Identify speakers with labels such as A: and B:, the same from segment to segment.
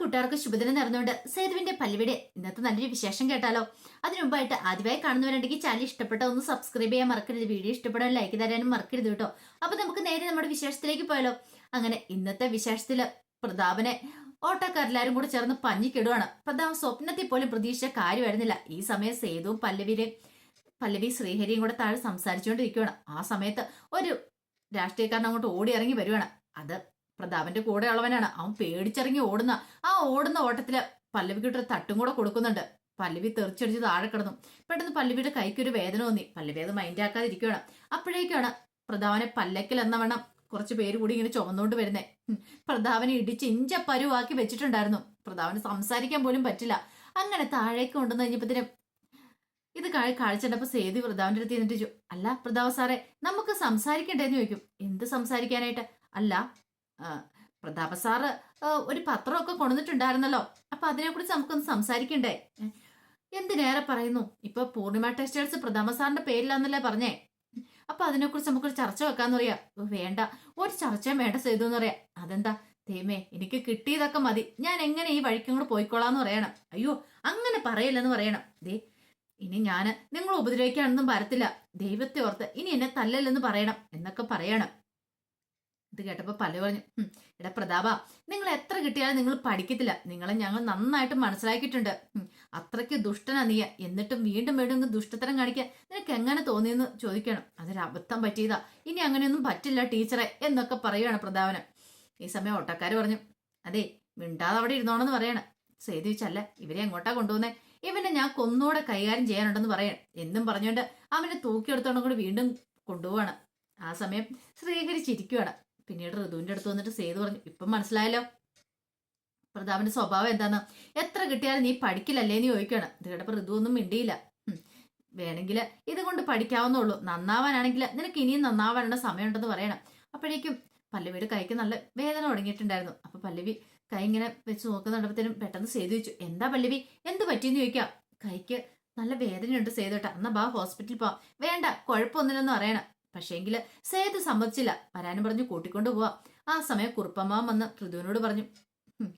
A: കൂട്ടുകാർക്ക് ശുഭദിനം നേർന്നുകൊണ്ട് സേതുവിന്റെ പല്ലുവിടെ ഇന്നത്തെ നല്ലൊരു വിശേഷം കേട്ടാലോ? അതിനു മുമ്പായിട്ട് ആദ്യമായി കാണുന്നവരുണ്ടെങ്കിൽ ചാനൽ ഇഷ്ടപ്പെട്ട ഒന്ന് സബ്സ്ക്രൈബ് ചെയ്യാൻ മറക്കരുത്. വീഡിയോ ഇഷ്ടപ്പെടാൻ ലൈക്ക് തരാനും മറക്കരുത് കേട്ടോ. അപ്പൊ നമുക്ക് നേരെ നമ്മുടെ വിശേഷത്തിലേക്ക് പോയാലോ? അങ്ങനെ ഇന്നത്തെ വിശേഷത്തിൽ പ്രതാപനെ ഓട്ടക്കാരെല്ലാരും കൂടെ ചേർന്ന് പഞ്ഞിക്കിടുവാണ് പ്രതാപ് സ്വപ്നത്തിൽ പോലും പ്രതീക്ഷിച്ച കാര്യമായിരുന്നില്ല. ഈ സമയം സേതുവും പല്ലവിയിലെ പല്ലവി ശ്രീഹരിയും കൂടെ താഴെ സംസാരിച്ചുകൊണ്ടിരിക്കുകയാണ് ആ സമയത്ത് ഒരു രാഷ്ട്രീയക്കാരൻ അങ്ങോട്ട് ഓടി ഇറങ്ങി വരുവാണ്. അത് പ്രതാപന്റെ കൂടെ ഉള്ളവനാണ് അവൻ പേടിച്ചിറങ്ങി ഓടുന്ന ആ ഓടുന്ന ഓട്ടത്തിൽ പല്ലവിക്ക് ഒരു തട്ടും കൂടെ കൊടുക്കുന്നുണ്ട്. പല്ലവി തെറിച്ചടിച്ച് താഴെ കിടന്നു. പെട്ടെന്ന് പല്ലവിയുടെ കൈക്ക് ഒരു വേദന തോന്നി. പല്ലവി അത് മൈൻഡ് ആക്കാതിരിക്കുകയാണ്. അപ്പോഴേക്കാണ് പ്രതാപനെ പല്ലക്കൽ എന്ന വണ്ണം കുറച്ച് പേര് കൂടി ഇങ്ങനെ ചുമന്നുകൊണ്ട് വരുന്നേ. പ്രതാപനെ ഇടിച്ച് ഇഞ്ച പരുവാക്കി വെച്ചിട്ടുണ്ടായിരുന്നു. പ്രതാപന് സംസാരിക്കാൻ പോലും പറ്റില്ല. അങ്ങനെ താഴേക്ക് കൊണ്ടുവന്ന് കഴിഞ്ഞപ്പത്തിനും ഇത് കാഴ് കാഴ്ചണ്ടപ്പോ സേതു പ്രതാപന്റെ അടുത്ത് എന്നിട്ട് അല്ല പ്രതാപ സാറേ നമുക്ക് സംസാരിക്കണ്ടേന്ന് ചോദിക്കും. എന്ത് സംസാരിക്കാനായിട്ട്? അല്ല പ്രതാപ സാറ് ഒരു പത്രമൊക്കെ കൊണ്ടുവന്നിട്ടുണ്ടായിരുന്നല്ലോ. അപ്പൊ അതിനെക്കുറിച്ച് നമുക്കൊന്ന് സംസാരിക്കണ്ടേ? എന്തിനേറെ പറയുന്നു? ഇപ്പൊ പൂർണിമ ടെക്സ്റ്റൈൽസ് പ്രതാപ സാറിന്റെ പേരിലാന്നല്ലേ പറഞ്ഞേ? അപ്പൊ അതിനെക്കുറിച്ച് നമുക്കൊരു ചർച്ച വെക്കാന്ന് പറയാ. വേണ്ട ഒരു ചർച്ചയും വേണ്ട ചെയ്തു എന്ന് പറയാ. അതെന്താ? തേമേ എനിക്ക് കിട്ടിയതൊക്കെ മതി. ഞാൻ എങ്ങനെ ഈ വഴിക്കും കൂടെ പോയിക്കോളാന്ന് പറയണം. അയ്യോ അങ്ങനെ പറയില്ലെന്ന് പറയണം. ദേ ഇനി ഞാൻ നിങ്ങൾ ഉപദ്രവിക്കാനൊന്നും വരത്തില്ല. ദൈവത്തെ ഓർത്ത് ഇനി എന്നെ തല്ലല്ലെന്ന് പറയണം എന്നൊക്കെ പറയണം. ഇത് കേട്ടപ്പോൾ പല പറഞ്ഞു "ഹും, എടാ പ്രതാപ നിങ്ങൾ എത്ര കിട്ടിയാലും നിങ്ങൾ പഠിക്കത്തില്ല. നിങ്ങളെ ഞങ്ങൾ നന്നായിട്ട് മനസ്സിലാക്കിയിട്ടുണ്ട്. അത്രയ്ക്ക് ദുഷ്ടനാ നീ എന്നിട്ടും വീണ്ടും വീണ്ടും ദുഷ്ടത്തരം കാണിക്കാൻ നിനക്ക് എങ്ങനെ തോന്നിയെന്ന് ചോദിക്കണം. അതൊരു അബദ്ധം പറ്റിയതാ. ഇനി അങ്ങനെയൊന്നും പറ്റില്ല ടീച്ചറെ എന്നൊക്കെ പറയുകയാണ് പ്രതാപന്. ഈ സമയം ഓട്ടക്കാര് പറഞ്ഞു അതെ മിണ്ടാതെ അവിടെ ഇരുന്നോണെന്ന് പറയണം. സേതു വെച്ചല്ല ഇവരെ എങ്ങോട്ടാ കൊണ്ടുപോകുന്നേ ഇവനെ ഞാൻ കൊന്നൂടെ കൈകാര്യം ചെയ്യാനുണ്ടെന്ന് പറയണം. എന്നും പറഞ്ഞുകൊണ്ട് അവനെ തൂക്കിയെടുത്തോണ്ടും കൂടി വീണ്ടും കൊണ്ടുപോവാണ്. ആ സമയം ശ്രീഹരി പിന്നീട് ഋതുവിന്റെ അടുത്ത് വന്നിട്ട് സേതു പറഞ്ഞു ഇപ്പം മനസ്സിലായല്ലോ. പ്രതാപന്റെ സ്വഭാവം എന്താന്ന്? എത്ര കിട്ടിയാലും നീ പഠിക്കില്ലല്ലേ നീ ചോദിക്കണം ഇത് കേട്ടപ്പോൾ ഋതു ഒന്നും മിണ്ടിയില്ല. വേണമെങ്കിൽ ഇതുകൊണ്ട് പഠിക്കാവുന്നുള്ളൂ നന്നാവാനാണെങ്കിൽ നിനക്ക് ഇനിയും നന്നാവാനുള്ള സമയമുണ്ടെന്ന് പറയണം. അപ്പോഴേക്കും പല്ലവിയുടെ കൈക്ക് നല്ല വേദന തുടങ്ങിയിട്ടുണ്ടായിരുന്നു. അപ്പൊ പല്ലവി കൈ ഇങ്ങനെ വെച്ച് നോക്കുന്നുണ്ടപ്പത്തേനും പെട്ടെന്ന് സേതു വെച്ചു എന്താ പല്ലവി? എന്ത് പറ്റിയെന്ന് ചോദിക്കാം? കൈക്ക് നല്ല വേദനയുണ്ട് സേതുട്ടാ. എന്നാ ബാ ഹോസ്പിറ്റലിൽ പോവാം. വേണ്ട കുഴപ്പമൊന്നുമില്ലെന്ന് പറയണം. പക്ഷേങ്കിൽ സേതു സമ്മതിച്ചില്ല. വരാനും പറഞ്ഞു കൂട്ടിക്കൊണ്ടു പോവാം. ആ സമയം കുറുപ്പമ്മ വന്ന് ഋതുവിനോട് പറഞ്ഞു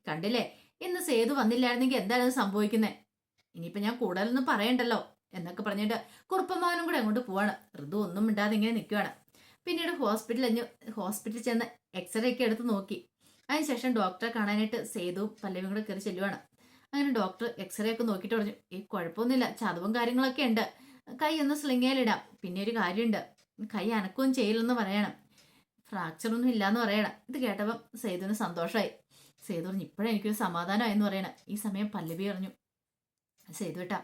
A: കണ്ടില്ലേ? ഇന്ന് സേതു വന്നില്ലായിരുന്നെങ്കിൽ എന്തായിരുന്നു സംഭവിക്കുന്നത് ഇനിയിപ്പോ ഞാൻ കൂടുതലൊന്നും പറയണ്ടല്ലോ? എന്നൊക്കെ പറഞ്ഞിട്ട് കുറുപ്പമ്മാവനും കൂടെ അങ്ങോട്ട് പോവാണ്. ഋതു ഒന്നും മിണ്ടാതെ ഇങ്ങനെ നിൽക്കുവാണ് പിന്നീട് ഹോസ്പിറ്റലിൽ ഹോസ്പിറ്റലിൽ ചെന്ന് എക്സ്റേ ഒക്കെ എടുത്ത് നോക്കി. അതിനുശേഷം ഡോക്ടറെ കാണാനായിട്ട് സേതു പല്ലവിയും കൂടെ കയറി ചെല്ലുവാണ്. അങ്ങനെ ഡോക്ടർ എക്സ്റേ ഒക്കെ നോക്കിയിട്ട് പറഞ്ഞു ഈ കുഴപ്പമൊന്നുമില്ല. ചതവും കാര്യങ്ങളൊക്കെ ഉണ്ട്. കൈ ഒന്ന് സ്ലിങ്ങയിലിടാം പിന്നെ ഒരു കാര്യമുണ്ട്. കൈ അനക്കുകയും ചെയ്യില്ലെന്ന് പറയണം. ഫ്രാക്ചർ ഒന്നും ഇല്ലാന്ന് പറയണം. ഇത് കേട്ടപ്പം സേതുവിന് സന്തോഷമായി സേതു പറഞ്ഞു ഇപ്പോഴും എനിക്കൊരു സമാധാനമായെന്ന് പറയണം. ഈ സമയം പല്ലവി പറഞ്ഞു സേതു ഇട്ട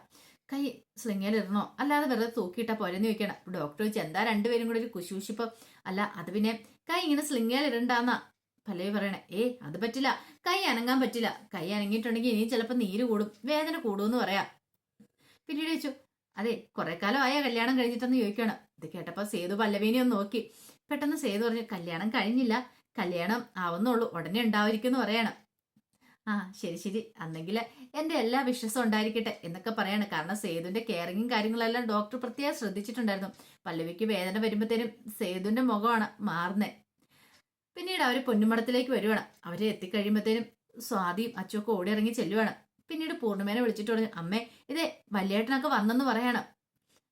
A: കൈ സ്ലിങ്ങയിലിടണോ അല്ലാതെ വെറുതെ തൂക്കിയിട്ടാ പോരെന്ന് ചോദിക്കണം. ഡോക്ടർ ചോദിച്ചു എന്താ രണ്ടുപേരും കൂടെ ഒരു കുശൂശിപ്പം? അല്ല അത് പിന്നെ കൈ ഇങ്ങനെ സ്ലിങ്ങയിലിടണ്ടാന്നാ പല്ലവി പറയണേ ഏ അത് പറ്റില്ല. കൈ അനങ്ങാൻ പറ്റില്ല. കൈ അനങ്ങിയിട്ടുണ്ടെങ്കിൽ ഇനിയും ചിലപ്പോൾ നീര് കൂടും. വേദന കൂടുമെന്ന് പറയാം. പിന്നീട് ചോദിച്ചു അതെ കുറെ കാലം ആയ കല്യാണം കഴിഞ്ഞിട്ടെന്ന് ചോദിക്കണം. ഇത് കേട്ടപ്പോ സേതു പല്ലവീനെ ഒന്ന് നോക്കി. പെട്ടെന്ന് സേതു പറഞ്ഞു കല്യാണം കഴിഞ്ഞില്ല. കല്യാണം ആവുന്നുള്ളൂ. ഉടനെ ഉണ്ടാവുമായിരിക്കും പറയണം. ആ ശരി ശരി. അന്നെങ്കിൽ എന്റെ എല്ലാ വിശ്വാസം ഉണ്ടായിരിക്കട്ടെ എന്നൊക്കെ പറയാണ്. കാരണം സേതുവിന്റെ കെയറിങ്ങും കാര്യങ്ങളെല്ലാം ഡോക്ടർ പ്രത്യേകം ശ്രദ്ധിച്ചിട്ടുണ്ടായിരുന്നു. പല്ലവിക്ക് വേദന വരുമ്പോഴത്തേനും സേതുവിന്റെ മുഖമാണ് മാറുന്നത് പിന്നീട് അവർ പൊന്നുമടത്തിലേക്ക് വരുവാണ്. അവരെ എത്തിക്കഴിയുമ്പോഴത്തേനും സ്വാതിയും അച്ചുമൊക്കെ ഓടി ഇറങ്ങി ചെല്ലുവാണ്. പിന്നീട് പൂർണിമേനെ വിളിച്ചിട്ട് പറഞ്ഞു അമ്മേ ഇതേ വല്യേട്ടനൊക്കെ വന്നെന്ന് പറയാണ്.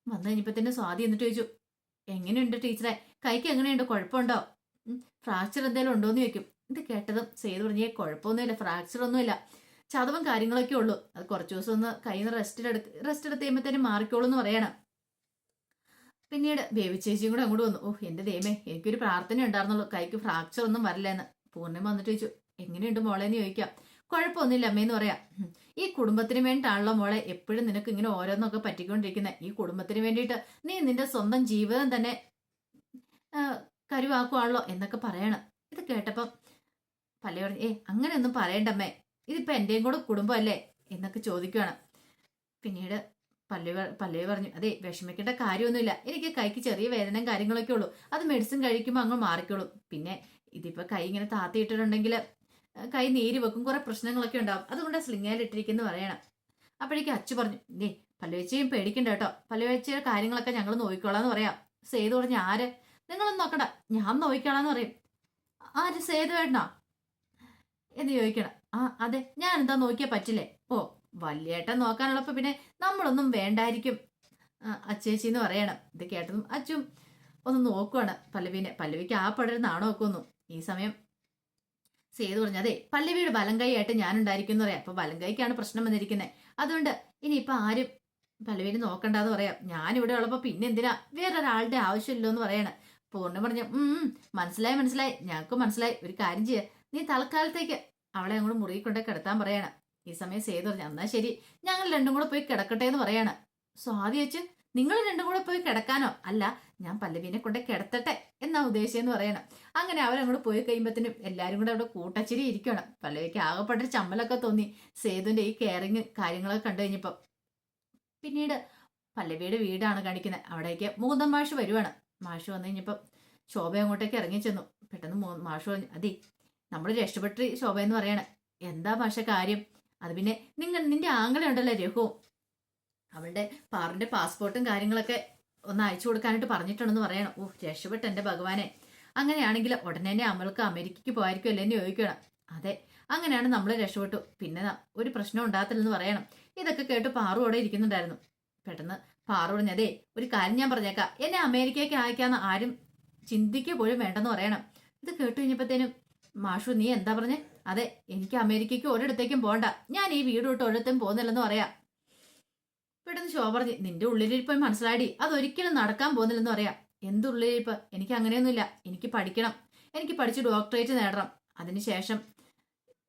A: വന്നു കഴിഞ്ഞപ്പോ തന്നെ സ്വാതി എന്നിട്ട് ചോദിച്ചു എങ്ങനെയുണ്ട് ടീച്ചറെ? കൈക്ക് എങ്ങനെയുണ്ട്? കുഴപ്പമുണ്ടോ? ഫ്രാക്ചർ എന്തെങ്കിലും ഉണ്ടോ എന്ന് ചോദിക്കും. ഇത് കേട്ടതും ചെയ്ത് പറഞ്ഞേ കുഴപ്പമൊന്നുമില്ല ഫ്രാക്ചർ ഒന്നുമില്ല. ചതവും കാര്യങ്ങളൊക്കെ ഉള്ളൂ. അത് കുറച്ച് ദിവസം ഒന്ന് കയ്യിൽ നിന്ന് റെസ്റ്റിലെടുത്ത് റെസ്റ്റ് എടുത്ത് കഴിയുമ്പോൾ തന്നെ മാറിക്കോളൂ എന്ന് പറയണം. പിന്നീട് ബേബി ചേച്ചിയും കൂടെ അങ്ങോട്ട് വന്നു. ഓഹ് എന്റെ ദൈവമേ എനിക്കൊരു പ്രാർത്ഥന ഉണ്ടായിരുന്നുള്ളൂ. കൈക്ക് ഫ്രാക്ചർ ഒന്നും വരില്ല എന്ന് പൂർണിമ വന്നിട്ട് ചോദിച്ചു എങ്ങനെയുണ്ട് മോളെ? എന്ന് ചോദിക്കാം. കുഴപ്പമൊന്നുമില്ല അമ്മയെന്ന് പറയാം. "ഉം, ഈ കുടുംബത്തിന് വേണ്ടിട്ടാണല്ലോ മോളെ എപ്പോഴും നിനക്ക് ഇങ്ങനെ ഓരോന്നൊക്കെ പറ്റിക്കൊണ്ടിരിക്കുന്നത്. ഈ കുടുംബത്തിന് വേണ്ടിയിട്ട് നീ നിന്റെ സ്വന്തം ജീവിതം തന്നെ കരുവാക്കുവാണല്ലോ എന്നൊക്കെ പറയണം. ഇത് കേട്ടപ്പം പല പറഞ്ഞു ഏ അങ്ങനെയൊന്നും പറയണ്ടമ്മേ. ഇതിപ്പോ എന്റെയും കൂടെ കുടുംബമല്ലേ? എന്നൊക്കെ ചോദിക്കുകയാണ് പിന്നീട് പല്ലു പല്ലവി പറഞ്ഞു അതെ വിഷമിക്കേണ്ട കാര്യമൊന്നുമില്ല. എനിക്ക് കൈക്ക് ചെറിയ വേദനയും കാര്യങ്ങളൊക്കെ ഉള്ളൂ. അത് മെഡിസിൻ കഴിക്കുമ്പോൾ അങ്ങ് മാറിക്കോളും. പിന്നെ ഇതിപ്പോ കൈ ഇങ്ങനെ താത്തിയിട്ടിട്ടുണ്ടെങ്കിൽ കൈ നീര് വെക്കും. കുറെ പ്രശ്നങ്ങളൊക്കെ ഉണ്ടാവും. അതുകൊണ്ട് സ്ലിങ്ങയിൽ ഇട്ടിരിക്കുന്നു പറയണം. അപ്പോഴേക്കും അച്ചു പറഞ്ഞു ദേ പല്ലുവച്ചയും പേടിക്കണ്ട കേട്ടോ. പല്ലുവച്ചയുടെ കാര്യങ്ങളൊക്കെ ഞങ്ങൾ നോക്കിക്കോളാന്ന് പറയാം. സേതു പറഞ്ഞു ആര്? നിങ്ങളൊന്നും നോക്കണ്ട. ഞാൻ നോക്കിക്കോളാന്ന് പറയും. ആര്? സേതു വേണ്ടോ എന്ന് ചോദിക്കണം. ആ അതെ. ഞാൻ എന്താ നോക്കിയാ പറ്റില്ലേ? ഓ വല്യേട്ടൻ നോക്കാനുള്ളപ്പോ പിന്നെ നമ്മളൊന്നും വേണ്ടായിരിക്കും. അച്ചേച്ചി എന്ന് പറയണം. ഇത് കേട്ടതും അച്ചും ഒന്ന് നോക്കുവാണ്. പല്ലവിനെ പല്ലവിക്ക് ആ പടര് ആണോ നോക്കുന്നു ഈ സമയം സേതു പറഞ്ഞു അതെ പല്ലവിയുടെ വലം കൈയായിട്ട് ഞാൻ ഉണ്ടായിരിക്കും എന്ന് പറയാം. അപ്പൊ വലം കൈക്കാണ് പ്രശ്നം വന്നിരിക്കുന്നത് അതുകൊണ്ട് ഇനിയിപ്പൊ ആരും പല്ലവിനെ നോക്കണ്ടെന്ന് പറയാം. ഞാൻ ഇവിടെ ഉള്ളപ്പോ പിന്നെ എന്തിനാ? വേറൊരാളുടെ ആവശ്യമില്ലോ എന്ന് പറയാണ്. പൂർണ പറഞ്ഞു ഉം മനസ്സിലായി മനസ്സിലായി. ഞങ്ങൾക്ക് മനസ്സിലായി. ഒരു കാര്യം ചെയ്യാം. നീ തൽക്കാലത്തേക്ക് അവളെ അങ്ങോട്ട് മുറിയിൽ കൊണ്ടേ കിടത്താൻ പറയാണ്. ഈ സമയം സേതു പറഞ്ഞു എന്നാ ശരി. ഞങ്ങൾ രണ്ടും കൂടെ പോയി കിടക്കട്ടെ എന്ന് പറയാണ്. സ്വാതി വെച്ച് നിങ്ങൾ രണ്ടും കൂടെ പോയി കിടക്കാനോ? അല്ല ഞാൻ പല്ലവീനെ കൊണ്ട് കിടത്തട്ടെ എന്നാ ഉദ്ദേശിച്ചെന്ന് പറയണം. അങ്ങനെ അവരങ്ങോട്ട് പോയി കഴിയുമ്പോഴത്തേനും എല്ലാവരും കൂടെ അവിടെ കൂട്ടച്ചിരി ഇരിക്കണം. പല്ലവിക്ക് ആകപ്പെട്ട ചമ്മലൊക്കെ തോന്നി സേതുവിന്റെ ഈ കെയറിങ് കാര്യങ്ങളൊക്കെ കണ്ടു കഴിഞ്ഞപ്പോൾ പിന്നീട് പല്ലവിയുടെ വീടാണ് കാണിക്കുന്നത് അവിടേക്ക് മുകുന്ദൻ മാഷ് വരുവാണ്. മാഷ് വന്നു കഴിഞ്ഞപ്പോൾ ശോഭ അങ്ങോട്ടേക്ക് ഇറങ്ങി ചെന്നു. പെട്ടെന്ന് മാഷ് പറഞ്ഞു അതെ നമ്മൾ രക്ഷപ്പെട്ട് ശോഭ എന്ന് പറയണേ. എന്താ മാഷ കാര്യം? അത് പിന്നെ നിങ്ങൾ നിന്റെ ആങ്ങളെ ഉണ്ടല്ലോ രഘു. അവളുടെ പാറിന്റെ പാസ്പോർട്ടും കാര്യങ്ങളൊക്കെ ഒന്ന് അയച്ചു കൊടുക്കാനായിട്ട് പറഞ്ഞിട്ടുണ്ടെന്ന് പറയണം. ഓ രക്ഷപ്പെട്ട എന്റെ ഭഗവാനെ. അങ്ങനെയാണെങ്കിൽ ഉടനെ തന്നെ അമൾക്ക് അമേരിക്കയ്ക്ക് പോയിരിക്കും അല്ലേ എന്ന് ചോദിക്കണം അതെ അങ്ങനെയാണ് നമ്മൾ രക്ഷപ്പെട്ടു. പിന്നെ ഒരു പ്രശ്നം ഉണ്ടാകത്തില്ലെന്ന് പറയണം. ഇതൊക്കെ കേട്ട് പാറു അവിടെ ഇരിക്കുന്നുണ്ടായിരുന്നു. പെട്ടെന്ന് പാറു പറഞ്ഞു അതെ ഒരു കാര്യം ഞാൻ പറഞ്ഞേക്കാം. എന്നെ അമേരിക്കയ്ക്ക് അയക്കാന്ന് ആരും ചിന്തിക്കുക പോലും വേണ്ടെന്ന് പറയണം. ഇത് കേട്ട് കഴിഞ്ഞപ്പോഴത്തേനും മാഷു നീ എന്താ പറഞ്ഞേ? അതെ എനിക്ക് അമേരിക്കയ്ക്ക് ഒരിടത്തേക്കും പോകണ്ട ഞാൻ ഈ വീട് വിട്ട് ഒരിടത്തും പോകുന്നില്ലെന്ന് പറയാം. പെട്ടെന്ന് ശോഭ പറഞ്ഞു നിന്റെ ഉള്ളിലിരിപ്പ് മനസ്സിലാടി അതൊരിക്കലും നടക്കാൻ പോകുന്നില്ലെന്ന് പറയാം. എന്തുള്ളിലിരിപ്പ് എനിക്ക് അങ്ങനെയൊന്നുമില്ല. എനിക്ക് പഠിക്കണം. എനിക്ക് പഠിച്ച് ഡോക്ടറേറ്റ് നേടണം. അതിനുശേഷം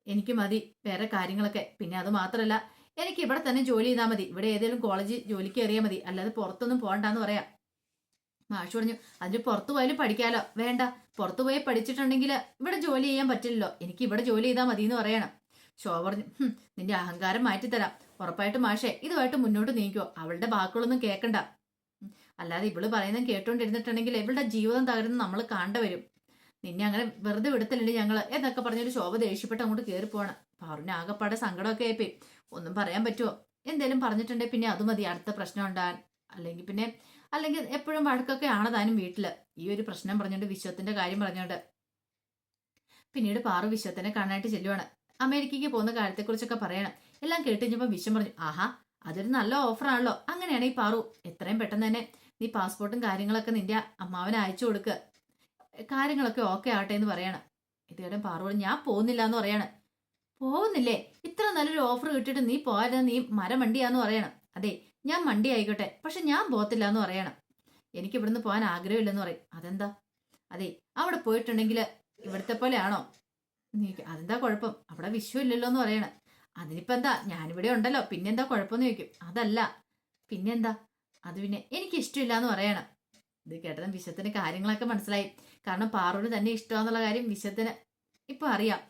A: എനിക്ക് മതി വേറെ കാര്യങ്ങളൊക്കെ. പിന്നെ അത് മാത്രമല്ല എനിക്ക് ഇവിടെ തന്നെ ജോലി ചെയ്താൽ മതി. ഇവിടെ ഏതെങ്കിലും കോളേജ് ജോലിക്ക് കയറിയാൽ മതി. അല്ലാതെ പുറത്തൊന്നും പോകണ്ടെന്ന് പറയാം. മാഷ് പറഞ്ഞു അതിന് പുറത്തു പോയാലും പഠിക്കാലോ. വേണ്ട. പുറത്തു പോയി പഠിച്ചിട്ടുണ്ടെങ്കിൽ ഇവിടെ ജോലി ചെയ്യാൻ പറ്റില്ലല്ലോ. എനിക്ക് ഇവിടെ ജോലി ചെയ്താൽ മതി എന്ന് പറയണം. ശോഭ പറഞ്ഞു നിന്റെ അഹങ്കാരം മാറ്റിത്തരാം. ഉറപ്പായിട്ട് മാഷേ ഇതുമായിട്ട് മുന്നോട്ട് നീക്കുവോ അവളുടെ വാക്കുകളൊന്നും കേൾക്കണ്ട അല്ലാതെ ഇവൾ പറയുന്നത് കേട്ടോണ്ടിരുന്നിട്ടുണ്ടെങ്കിൽ ഇവളുടെ ജീവിതം തകരുന്ന നമ്മൾ കാണ്ട വരും. നിന്നെ അങ്ങനെ വെറുതെ വിടത്തില്ലേ ഞങ്ങൾ എന്നൊക്കെ പറഞ്ഞൊരു ശോഭ ദേഷ്യപ്പെട്ട് അങ്ങോട്ട് കയറി പോവാണ്. പാറുവിന് ആകെപ്പാടെ സങ്കടമൊക്കെ ആയിപ്പോയി. ഒന്നും പറയാൻ പറ്റുമോ എന്തേലും പറഞ്ഞിട്ടുണ്ടെങ്കിൽ പിന്നെ അത് മതി അടുത്ത പ്രശ്നം ഉണ്ടാകാൻ. അല്ലെങ്കിൽ പിന്നെ അല്ലെങ്കിൽ എപ്പോഴും വഴക്കൊക്കെ ആണ് താനും വീട്ടിൽ. ഈ ഒരു പ്രശ്നം പറഞ്ഞുകൊണ്ട് വിശ്വത്തിന്റെ കാര്യം പറഞ്ഞുകൊണ്ട് പിന്നീട് പാറു വിശ്വത്തിനെ കാണാനായിട്ട് ചെല്ലുവാണ്. അമേരിക്കയ്ക്ക് പോകുന്ന കാര്യത്തെക്കുറിച്ചൊക്കെ പറയണം. എല്ലാം കേട്ട് കഴിഞ്ഞപ്പോൾ വിശ്വം പറഞ്ഞു ആഹാ അതൊരു നല്ല ഓഫറാണല്ലോ. അങ്ങനെയാണ് ഈ പാറു എത്രയും പെട്ടെന്ന് തന്നെ നീ പാസ്പോർട്ടും കാര്യങ്ങളൊക്കെ നിന്റെ അമ്മാവന് അയച്ചു കൊടുക്കുക കാര്യങ്ങളൊക്കെ ഓക്കെ ആട്ടെ എന്ന് പറയണം. ഇതുവരെ പാറു ഞാൻ പോകുന്നില്ല എന്ന് പറയണം. പോകുന്നില്ലേ? ഇത്ര നല്ലൊരു ഓഫർ കിട്ടിയിട്ട് നീ പോയാൽ നീ മരം വണ്ടിയാന്ന് പറയണം. അതെ ഞാൻ മണ്ടി ആയിക്കോട്ടെ പക്ഷെ ഞാൻ പോകത്തില്ല എന്ന് പറയണം. എനിക്ക് ഇവിടുന്ന് പോകാൻ ആഗ്രഹമില്ലെന്ന് പറയും. അതെന്താ? അതെ അവിടെ പോയിട്ടുണ്ടെങ്കിൽ ഇവിടുത്തെ പോലെയാണോ നീ അതെന്താ കുഴപ്പം? അവിടെ വിഷു ഇല്ലല്ലോ എന്ന് പറയണ. അതിനിപ്പോ എന്താ? ഞാനിവിടെ ഉണ്ടല്ലോ. പിന്നെന്താ കുഴപ്പമെന്ന് ചോദിക്കും. അതല്ല. പിന്നെന്താ? അത് പിന്നെ എനിക്ക് ഇഷ്ടമില്ല എന്ന് പറയണം. ഇത് കേട്ടതും വിശത്തിന് കാര്യങ്ങളൊക്കെ മനസ്സിലായി. കാരണം പാറുവിന് തന്നെ ഇഷ്ടമാന്നുള്ള കാര്യം വിശത്തിന് ഇപ്പൊ അറിയാം.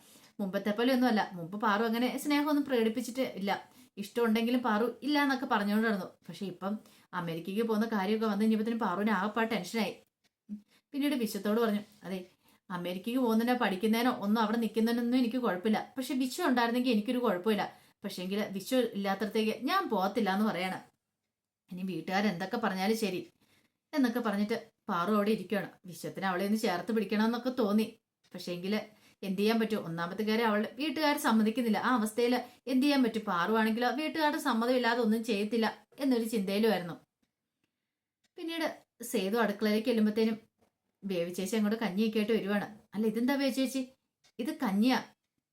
A: മുമ്പത്തെ പോലെ ഒന്നുമല്ല മുമ്പ് പാറു അങ്ങനെ സ്നേഹമൊന്നും പ്രകടിപ്പിച്ചിട്ട് ഇല്ല. ഇഷ്ടമുണ്ടെങ്കിലും പാറു ഇല്ല എന്നൊക്കെ പറഞ്ഞുകൊണ്ട് നടന്നു. പക്ഷെ ഇപ്പം അമേരിക്കയ്ക്ക് പോകുന്ന കാര്യമൊക്കെ വന്നു കഴിഞ്ഞപ്പോഴത്തേനും പാറുവിന് ആകെപ്പാട് ടെൻഷനായി. പിന്നീട് വിശ്വത്തോട് പറഞ്ഞു അതെ അമേരിക്കയ്ക്ക് പോകുന്നതിനോ പഠിക്കുന്നതിനോ ഒന്നും അവിടെ നിൽക്കുന്നതിനൊന്നും എനിക്ക് കുഴപ്പമില്ല. പക്ഷെ വിശ്വം ഉണ്ടായിരുന്നെങ്കിൽ എനിക്കൊരു കുഴപ്പമില്ല. പക്ഷെങ്കിൽ വിശ്വം ഇല്ലാത്തടത്തേക്ക് ഞാൻ പോകത്തില്ല എന്ന് പറയണം. ഇനി വീട്ടുകാരെന്തൊക്കെ പറഞ്ഞാലും ശരി എന്നൊക്കെ പറഞ്ഞിട്ട് പാറു അവിടെ ഇരിക്കുകയാണ്. വിശ്വത്തിന് അവളെ ഒന്ന് ചേർത്ത് പിടിക്കണമെന്നൊക്കെ തോന്നി. പക്ഷേങ്കിൽ എന്ത് ചെയ്യാൻ പറ്റും? ഒന്നാമത്തെ കാര്യം അവളുടെ വീട്ടുകാർ സമ്മതിക്കുന്നില്ല. ആ അവസ്ഥയിൽ എന്ത് ചെയ്യാൻ പറ്റും? പാറുവാണെങ്കിലോ വീട്ടുകാരുടെ സമ്മതമില്ലാതെ ഒന്നും ചെയ്യത്തില്ല എന്നൊരു ചിന്തയിലുമായിരുന്നു. പിന്നീട് സേതു അടുക്കളയിലേക്ക് ചെല്ലുമ്പോഴത്തേനും ബേബി ചേച്ചി അങ്ങോട്ട് കഞ്ഞിയൊക്കെ ആയിട്ട് വരുവാണ്. അല്ല ഇതെന്താ വേവിച്ചേച്ചി ചേച്ചി? ഇത് കഞ്ഞിയാ.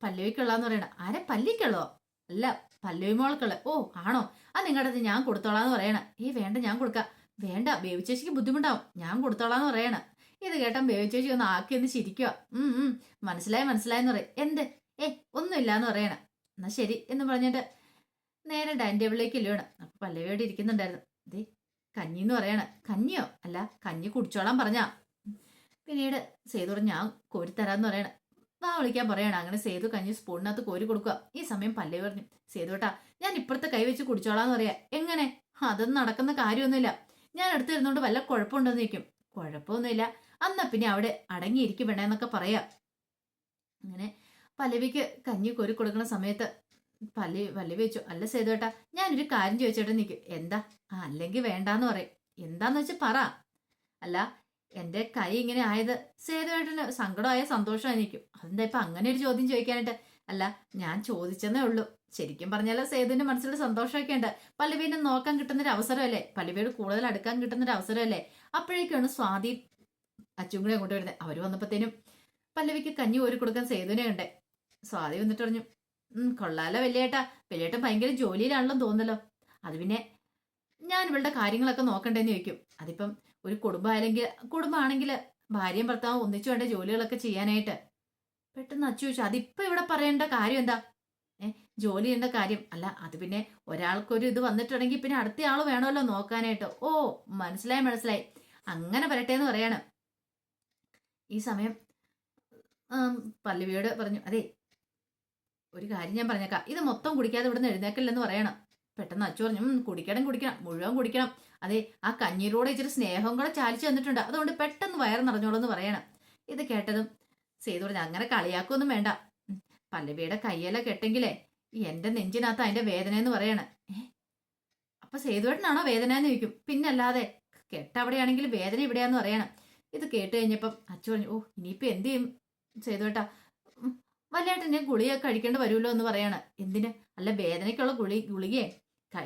A: പല്ലവിക്കുള്ളാന്ന് പറയണ. ആരെ പല്ലിക്കുള്ളോ? അല്ല പല്ലവി മോൾക്കുള്ള. ഓ ആണോ? ആ നിങ്ങളുടെ ഞാൻ കൊടുത്തോളാന്ന് പറയണ. ഏ വേണ്ട ഞാൻ കൊടുക്കാം. വേണ്ട ബേബി ചേച്ചിക്ക് ബുദ്ധിമുട്ടാവും. ഞാൻ കൊടുത്തോളാന്ന് പറയണ. ഇത് കേട്ടാ ബേബി ചേച്ചി ഒന്ന് ആക്കി ഒന്ന് ചിരിക്കുക ഉം ഉം. മനസ്സിലായി മനസ്സിലായെന്ന് പറയും. എന്ത്? ഏ ഒന്നുമില്ലാന്ന് പറയണ. എന്നാ ശരി എന്ന് പറഞ്ഞിട്ട് നേരെ ഡൈനിങ് ടേബിളിലേക്ക് ഇല്ലുവാണ്. അപ്പൊ പല്ലവിയോട് ഇരിക്കുന്നുണ്ടായിരുന്നു. ദേ കഞ്ഞി എന്ന് പറയണ. കഞ്ഞിയോ? അല്ല കഞ്ഞി കുടിച്ചോളാൻ പറഞ്ഞാ. പിന്നീട് സേതു ഞാൻ കോരിത്തരാന്ന് പറയണ. വാ വിളിക്കാൻ പറയണം. അങ്ങനെ സേതു കഞ്ഞി സ്പൂണിനകത്ത് കോരി കൊടുക്കുക. ഈ സമയം പല്ലവി പറഞ്ഞു സേതുട്ടാ ഞാൻ ഇപ്പുറത്തെ കൈ വെച്ച് കുടിച്ചോളാന്ന് പറയാ. എങ്ങനെ? അതൊന്നും നടക്കുന്ന കാര്യമൊന്നുമില്ല. ഞാൻ അടുത്തിരുന്നോണ്ട് വല്ല കുഴപ്പമുണ്ടെന്ന് നിൽക്കും കുഴപ്പമൊന്നുമില്ല. അന്നാ പിന്നെ അവിടെ അടങ്ങിയിരിക്കും വേണമെന്നൊക്കെ പറയാം. അങ്ങനെ പല്ലവിക്ക് കഞ്ഞി കോരി കൊടുക്കുന്ന സമയത്ത് പല്ലവി പല്ലവി വെച്ചു അല്ല സേതുവേട്ടാ ഞാനൊരു കാര്യം ചോദിച്ചോട്ടെ നിൽക്കും എന്താ? അല്ലെങ്കിൽ വേണ്ടാന്ന് പറയും. എന്താന്ന് വെച്ച് പറ. അല്ല എന്റെ കൈ ഇങ്ങനെ ആയത് സേതുവേട്ടന് സങ്കടമായ സന്തോഷം ആയിരിക്കും അതെന്താ ഇപ്പൊ അങ്ങനെ ഒരു ചോദ്യം ചോദിക്കാനായിട്ട്? അല്ല ഞാൻ ചോദിച്ചെന്നേ ഉള്ളൂ. ശരിക്കും പറഞ്ഞാൽ സേതുവിന്റെ മനസ്സിൽ സന്തോഷമൊക്കെ ഉണ്ട്. പല്ലവീനെ നോക്കാൻ കിട്ടുന്നൊരു അവസരമല്ലേ? പല്ലവിയോട് കൂടുതൽ അടുക്കാൻ കിട്ടുന്നൊരു അവസരമല്ലേ? അപ്പോഴേക്കാണ് സ്വാതി അച്ഛൻ കൂടെ അങ്ങോട്ട് വരുന്നത്. അവർ വന്നപ്പോഴത്തേനും പല്ലവിക്ക് കഞ്ഞി ഒരു കൊടുക്കാൻ സേതുവിനെ ഉണ്ട് സ്വാതി വന്നിട്ട് പറഞ്ഞു കൊള്ളാലോ വലിയേട്ടാ വലിയേട്ടൻ ഭയങ്കര ജോലിയിലാണല്ലോ തോന്നല്ലോ അത് പിന്നെ ഞാൻ ഇവളുടെ കാര്യങ്ങളൊക്കെ നോക്കണ്ടേന്ന് ചോദിക്കും. അതിപ്പം ഒരു കുടുംബമായില്ലെങ്കിൽ കുടുംബമാണെങ്കിൽ ഭാര്യയും ഭർത്താവും ഒന്നിച്ചു വേണ്ട ജോലികളൊക്കെ ചെയ്യാനായിട്ട്? പെട്ടെന്ന് അച്ചു ചോദിച്ചു അതിപ്പോ ഇവിടെ പറയേണ്ട കാര്യം എന്താ? ഏഹ് ജോലി ചെയ്യേണ്ട കാര്യം. അല്ല അത് പിന്നെ ഒരാൾക്കൊരു ഇത് വന്നിട്ടുണ്ടെങ്കിൽ പിന്നെ അടുത്ത ആൾ വേണമല്ലോ നോക്കാനായിട്ട്. ഓ മനസ്സിലായി മനസ്സിലായി. അങ്ങനെ വരട്ടെ എന്ന് പറയാണ്. ഈ സമയം പല്ലവിയോട് പറഞ്ഞു അതെ ഒരു കാര്യം ഞാൻ പറഞ്ഞേക്കാം. ഇത് മൊത്തം കുടിക്കാതെ ഇവിടുന്ന് എഴുന്നേക്കില്ലെന്ന് പറയണം. പെട്ടെന്ന് അച്ചു പറഞ്ഞു "ഉം, കുടിക്കണം കുടിക്കണം മുഴുവൻ കുടിക്കണം. അതെ ആ കഞ്ഞീരോടെ ഇച്ചിരി സ്നേഹം കൂടെ ചാലിച്ചു തന്നിട്ടുണ്ട്. അതുകൊണ്ട് പെട്ടെന്ന് വയറ് നിറഞ്ഞോളെന്ന് പറയണം. ഇത് കേട്ടതും സേതു പറഞ്ഞു അങ്ങനെ കളിയാക്കൊന്നും വേണ്ട. പല്ലവിയുടെ കയ്യല കെട്ടെങ്കിലേ എന്റെ നെഞ്ചിനകത്ത് അതിന്റെ വേദന എന്ന് പറയണം അപ്പൊ സേതുവേട്ടനാണോ വേദന എന്ന് ചോദിക്കും. പിന്നല്ലാതെ കെട്ടവിടെയാണെങ്കിൽ വേദന ഇവിടെയാന്ന് പറയണം. ഇത് കേട്ട് കഴിഞ്ഞപ്പം അച്ചു പറഞ്ഞു ഓ ഇനിയിപ്പോ എന്ത് ചെയ്യും സേതുവേട്ടാ? ഉം, വല്ലായിട്ട് ഞാൻ ഗുളിക കഴിക്കേണ്ടി വരുമല്ലോ എന്ന് പറയാണ്. എന്തിന്? അല്ല വേദനയ്ക്കുള്ള ഗുളി ഗുളികയെ.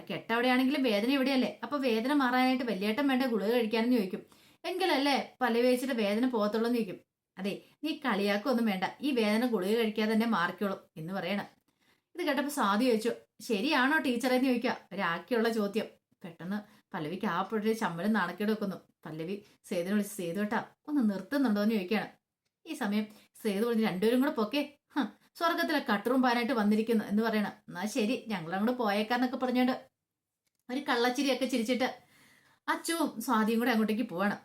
A: കെട്ടവിടെയാണെങ്കിലും വേദന എവിടെയല്ലേ അപ്പൊ വേദന മാറാനായിട്ട് വലിയേട്ടൻ വേണ്ട ഗുളിക കഴിക്കാനെന്ന് ചോദിക്കും. എങ്കിലല്ലേ പല വേച്ചിട്ട് വേദന പോകത്തുള്ളൂ എന്ന് ചോദിക്കും. അതെ നീ കളിയാക്കൊന്നും വേണ്ട. ഈ വേദന ഗുളിക കഴിക്കാതെ തന്നെ മാറിക്കോളും എന്ന് പറയണം. ഇത് കേട്ടപ്പോൾ സാധു ചോദിച്ചു ശരിയാണോ ടീച്ചറെ? എന്ന് ചോദിക്കുക. ഒരാക്കിയുള്ള ചോദ്യം. പെട്ടെന്ന് പല്ലവിക്ക് ആ പൊഴി ചമ്മലും നാണക്കേട് വെക്കുന്നു പല്ലവി സേതുവിനെ വിളിച്ച് സേതു കേട്ടാ ഒന്ന് നിർത്തുന്നുണ്ടോ? എന്ന് ചോദിക്കുകയാണ്. ഈ സമയം സേതു വിളിച്ച് രണ്ടുപേരും കൂടെ പൊക്കെ. സ്വർഗത്തിലെ കട്ടറും പാനായിട്ട് വന്നിരിക്കുന്നു എന്ന് പറയണം. എന്നാ ശരി ഞങ്ങളങ്ങോട്ട് പോയേക്കാന്നൊക്കെ പറഞ്ഞോണ്ട് ഒരു കള്ളച്ചിരിയൊക്കെ ചിരിച്ചിട്ട് അച്ചുവും സ്വാതിയും കൂടെ അങ്ങോട്ടേക്ക് പോവാണ്.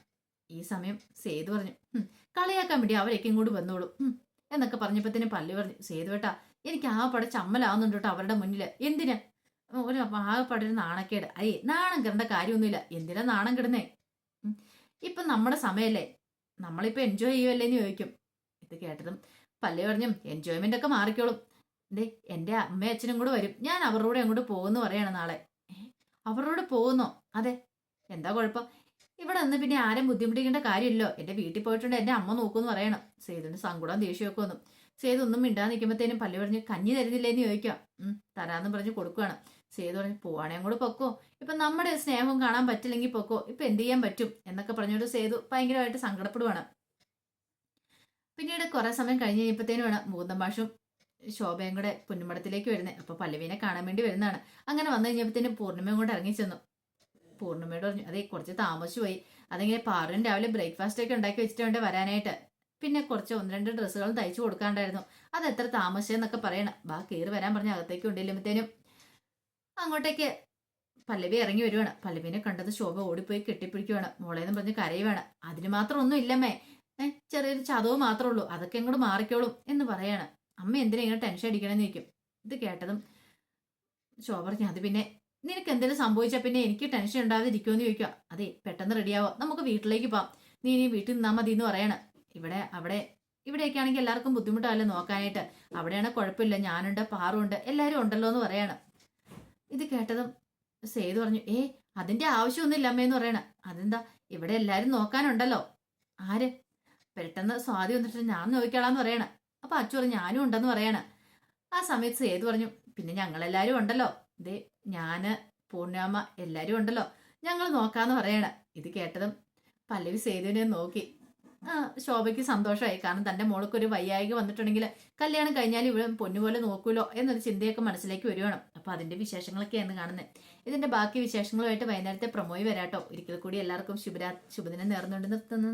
A: ഈ സമയം സേതു പറഞ്ഞു കളിയാക്കാൻ വേണ്ടി അവരൊക്കെ ഇങ്ങോട്ട് വന്നോളൂ. എന്നൊക്കെ എന്നൊക്കെ തന്നെ പല്ലു പറഞ്ഞു സേതു എനിക്ക് ആ പട ചമ്മലാവുന്നുണ്ട് കേട്ടോ അവരുടെ മുന്നിൽ എന്തിനാ? ഒരു ആകെപ്പാടെ ഒരു നാണക്കേട്. അയ്യേ നാണം കിടേണ്ട കാര്യമൊന്നുമില്ല. എന്തിനാ നാണം കിടന്നേ? ഇപ്പം നമ്മുടെ സമയല്ലേ. നമ്മളിപ്പോൾ എൻജോയ് ചെയ്യുമല്ലേ എന്ന് ചോദിക്കും. ഇത് കേട്ടതും പല്ലു പറഞ്ഞും എൻജോയ്മെന്റ് ഒക്കെ മാറിക്കോളും. ദേ എന്റെ അമ്മയും അച്ഛനും കൂടെ വരും. ഞാൻ അവരുടെ അങ്ങോട്ട് പോകുന്നു പറയണം നാളെ. അവരോട് പോകുന്നോ? അതെ. എന്താ കുഴപ്പം? ഇവിടെ നിന്ന് പിന്നെ ആരും ബുദ്ധിമുട്ടിക്കേണ്ട കാര്യമില്ലല്ലോ. എന്റെ വീട്ടിൽ പോയിട്ടുണ്ട്. എന്റെ അമ്മ നോക്കുമെന്ന് പറയണം. സേതുവിന് സങ്കടം ദേഷ്യമൊക്കെ ഒന്നും സേതു ഒന്നും മിണ്ടാൻ നിൽക്കുമ്പോഴത്തേനും പല്ലു പറഞ്ഞ് കഞ്ഞി തരുന്നില്ലേന്ന് ചോദിക്കാം. തരാന്ന് പറഞ്ഞ് കൊടുക്കുകയാണ് സേതു പറഞ്ഞ് പോവാണേ കൂടെ പൊക്കോ. ഇപ്പൊ നമ്മുടെ സ്നേഹവും കാണാൻ പറ്റില്ലെങ്കിൽ പൊക്കോ. ഇപ്പൊ എന്ത് ചെയ്യാൻ പറ്റും? എന്നൊക്കെ പറഞ്ഞുകൊണ്ട് സേതു ഭയങ്കരമായിട്ട് സങ്കടപ്പെടുവാണ്. പിന്നീട് കുറെ സമയം കഴിഞ്ഞ് കഴിഞ്ഞപ്പോഴത്തേനും വേണം മാഷും ഭാഷും ശോഭയും കൂടെ പുന്നുമടത്തിലേക്ക് വരുന്നത് അപ്പൊ പല്ലവീനെ കാണാൻ വേണ്ടി വരുന്നതാണ്. അങ്ങനെ വന്നു കഴിഞ്ഞപ്പോഴത്തേനും പൂർണിമയും കൂടെ ഇറങ്ങി ചെന്നു. പൂർണിമയോട് പറഞ്ഞു അതെ കുറച്ച് താമസിച്ചു പോയി. അതെങ്ങനെ പാറും? രാവിലെ ബ്രേക്ക്ഫാസ്റ്റ് ഒക്കെ ഉണ്ടാക്കി വെച്ചിട്ട് വേണ്ടേ വരാനായിട്ട്? പിന്നെ കുറച്ച് ഒന്ന് രണ്ട് ഡ്രസ്സുകളും തയ്ച്ചു കൊടുക്കാണ്ടായിരുന്നു. അത് എത്ര താമസിച്ചെന്നൊക്കെ പറയണം. ബാ കയറി വരാൻ പറഞ്ഞ അകത്തേക്ക് കൊണ്ടില്ലുമ്പത്തേനും അങ്ങോട്ടേക്ക് പല്ലവി ഇറങ്ങി വരുവാണ്. പല്ലവിനെ കണ്ടത് ശോഭ ഓടിപ്പോയി കെട്ടിപ്പിടിക്കുവാണ്. മോളേന്ന് പറഞ്ഞ് കരയുവാണ്. അതിന് മാത്രം ഒന്നും ഇല്ലമ്മേ ഏ ചെറിയൊരു ചതവ് മാത്രമേ ഉള്ളൂ അതൊക്കെ ഇങ്ങോട്ട് മാറിക്കോളും എന്ന് പറയാണ്. അമ്മ എന്തിനാ ഇങ്ങനെ ടെൻഷൻ അടിക്കണമെന്ന് ഇരിക്കും ഇത് കേട്ടതും ശോഭ പറഞ്ഞു അത് പിന്നെ നിനക്ക് എന്തെങ്കിലും സംഭവിച്ചാൽ പിന്നെ എനിക്ക് ടെൻഷൻ ഉണ്ടാകാതിരിക്കുമെന്ന് ചോദിക്കുക അതെ പെട്ടെന്ന് റെഡിയാവോ നമുക്ക് വീട്ടിലേക്ക് പോവാം. നീ ഇനി വീട്ടിൽ നിന്നാൽ മതി എന്ന് പറയാണ്. ഇവിടെ അവിടെ ഇവിടെയൊക്കെ ആണെങ്കിൽ എല്ലാവർക്കും ബുദ്ധിമുട്ടാവില്ല നോക്കാനായിട്ട്. അവിടെയാണ് കുഴപ്പമില്ല. ഞാനുണ്ട് പാറുണ്ട് എല്ലാവരും ഉണ്ടല്ലോ എന്ന് പറയാണ്. ഇത് കേട്ടതും സേതു പറഞ്ഞു ഏ അതിന്റെ ആവശ്യമൊന്നുമില്ല അമ്മയെന്ന് പറയണ. അതെന്താ? ഇവിടെ എല്ലാവരും നോക്കാനുണ്ടല്ലോ. ആര്? പെട്ടെന്ന് സ്വാതി വന്നിട്ട് ഞാൻ നോക്കിക്കളാന്ന് പറയണ. അപ്പൊ അച്ചു പറഞ്ഞു ഞാനും ഉണ്ടെന്ന് പറയണ. ആ സമയത്ത് സേതു പറഞ്ഞു പിന്നെ ഞങ്ങളെല്ലാരും ഉണ്ടല്ലോ. ദേ ഞാൻ പൂർണാമ്മ എല്ലാരും ഉണ്ടല്ലോ. ഞങ്ങൾ നോക്കാന്ന് പറയണ. ഇത് കേട്ടതും പല്ലവി സേതുവിനെ നോക്കി. ആ ശോഭയ്ക്ക് സന്തോഷമായി. കാരണം തന്റെ മോൾക്ക് ഒരു വയ്യായിക വന്നിട്ടുണ്ടെങ്കിൽ കല്യാണം കഴിഞ്ഞാൽ ഇവിടെ പൊന്നുപോലെ നോക്കൂലോ എന്നൊരു ചിന്തയൊക്കെ മനസ്സിലേക്ക് വരുവാണ്. അപ്പൊ അതിന്റെ വിശേഷങ്ങളൊക്കെ എന്ന് കാണുന്നത് ഇതിന്റെ ബാക്കി വിശേഷങ്ങളുമായിട്ട് വൈകുന്നേരത്തെ പ്രമോയി വരാട്ടോ. ഒരിക്കൽ കൂടി എല്ലാവർക്കും ശുഭരാ ശുഭദിനം നേർന്നുകൊണ്ട് നിർത്തുന്നു.